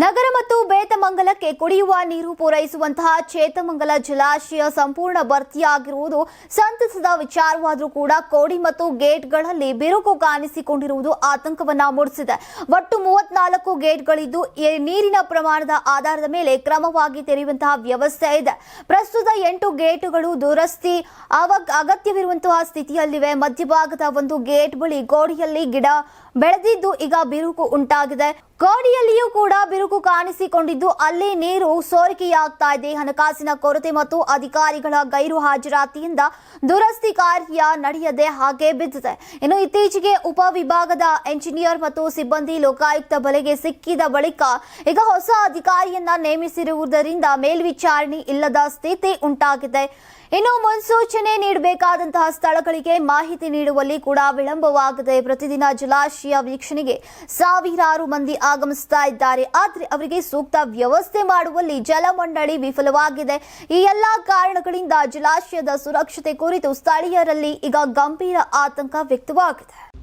ನಗರ ಮತ್ತು ಬೇತಮಂಗಲಕ್ಕೆ ಕುಡಿಯುವ ನೀರು ಪೂರೈಸುವಂತಹ ಚೇತಮಂಗಲ ಜಲಾಶಯ ಸಂಪೂರ್ಣ ಭರ್ತಿಯಾಗಿರುವುದು ಸಂತಸದ ವಿಚಾರವಾದರೂ ಕೂಡ ಕೋಡಿ ಮತ್ತು ಗೇಟ್ಗಳಲ್ಲಿ ಬಿರುಕು ಕಾಣಿಸಿಕೊಂಡಿರುವುದು ಆತಂಕವನ್ನ ಮೂಡಿಸಿದೆ. ಒಟ್ಟು ಮೂವತ್ನಾಲ್ಕು ಗೇಟ್ಗಳಿದ್ದು ನೀರಿನ ಪ್ರಮಾಣದ ಆಧಾರದ ಮೇಲೆ ಕ್ರಮವಾಗಿ ತೆರೆಯುವಂತಹ ವ್ಯವಸ್ಥೆ ಇದೆ. ಪ್ರಸ್ತುತ ಎಂಟು ಗೇಟ್ಗಳು ದುರಸ್ತಿ ಅಗತ್ಯವಿರುವಂತಹ ಸ್ಥಿತಿಯಲ್ಲಿವೆ. ಮಧ್ಯಭಾಗದ ಒಂದು ಗೇಟ್ ಬಳಿ ಗೋಡಿಯಲ್ಲಿ ಗಿಡ ಬೆಳೆದಿದ್ದು ಈಗ ಬಿರುಕು ಉಂಟಾಗಿದೆ. ಗೋಡಿಯಲ್ಲಿಯೂ ಕೂಡ ಬಿರುಕು ಕಾಣಿಸಿಕೊಂಡಿದ್ದು, ಅಲ್ಲೇ ನೀರು ಸೋರಿಕೆಯಾಗ್ತಾ ಇದೆ ಹಣಕಾಸಿನ ಕೊರತೆ ಮತ್ತು ಅಧಿಕಾರಿಗಳ ಗೈರು ಹಾಜರಾತಿಯಿಂದ ದುರಸ್ತಿ ಕಾರ್ಯ ನಡೆಯದೆ ಹಾಗೆ ಬಿದ್ದಿದೆ. ಇನ್ನು ಇತ್ತೀಚೆಗೆ ಉಪವಿಭಾಗದ ಎಂಜಿನಿಯರ್ ಮತ್ತು ಸಿಬ್ಬಂದಿ ಲೋಕಾಯುಕ್ತ ಬಲೆಗೆ ಸಿಕ್ಕಿದ ಬಳಿಕ ಈಗ ಹೊಸ ಅಧಿಕಾರಿಯನ್ನ ನೇಮಿಸಿರುವುದರಿಂದ ಮೇಲ್ವಿಚಾರಣೆ ಇಲ್ಲದ ಸ್ಥಿತಿ ಉಂಟಾಗಿದೆ. ಇನ್ನು ಮುನ್ಸೂಚನೆ ನೀಡಬೇಕಾದಂತಹ ಸ್ಥಳಗಳಿಗೆ ಮಾಹಿತಿ ನೀಡುವಲ್ಲಿ ಕೂಡ ವಿಳಂಬವಾಗದೆ ಪ್ರತಿದಿನ ಜಲಾಶಯ ವೀಕ್ಷಣೆಗೆ ಸಾವಿರಾರು ಮಂದಿ ಆಗಮಿಸ್ತಾ ಇದ್ದಾರೆ. ಆದರೆ ಅವರಿಗೆ ಸೂಕ್ತ ವ್ಯವಸ್ಥೆ ಮಾಡುವಲ್ಲಿ ಜಲಮಂಡಳಿ ವಿಫಲವಾಗಿದೆ. ಈ ಎಲ್ಲಾ ಕಾರಣಗಳಿಂದ ಜಲಾಶಯದ ಸುರಕ್ಷತೆ ಕುರಿತು ಸ್ಥಳೀಯರಲ್ಲಿ ಈಗ ಗಂಭೀರ ಆತಂಕ ವ್ಯಕ್ತವಾಗಿದೆ.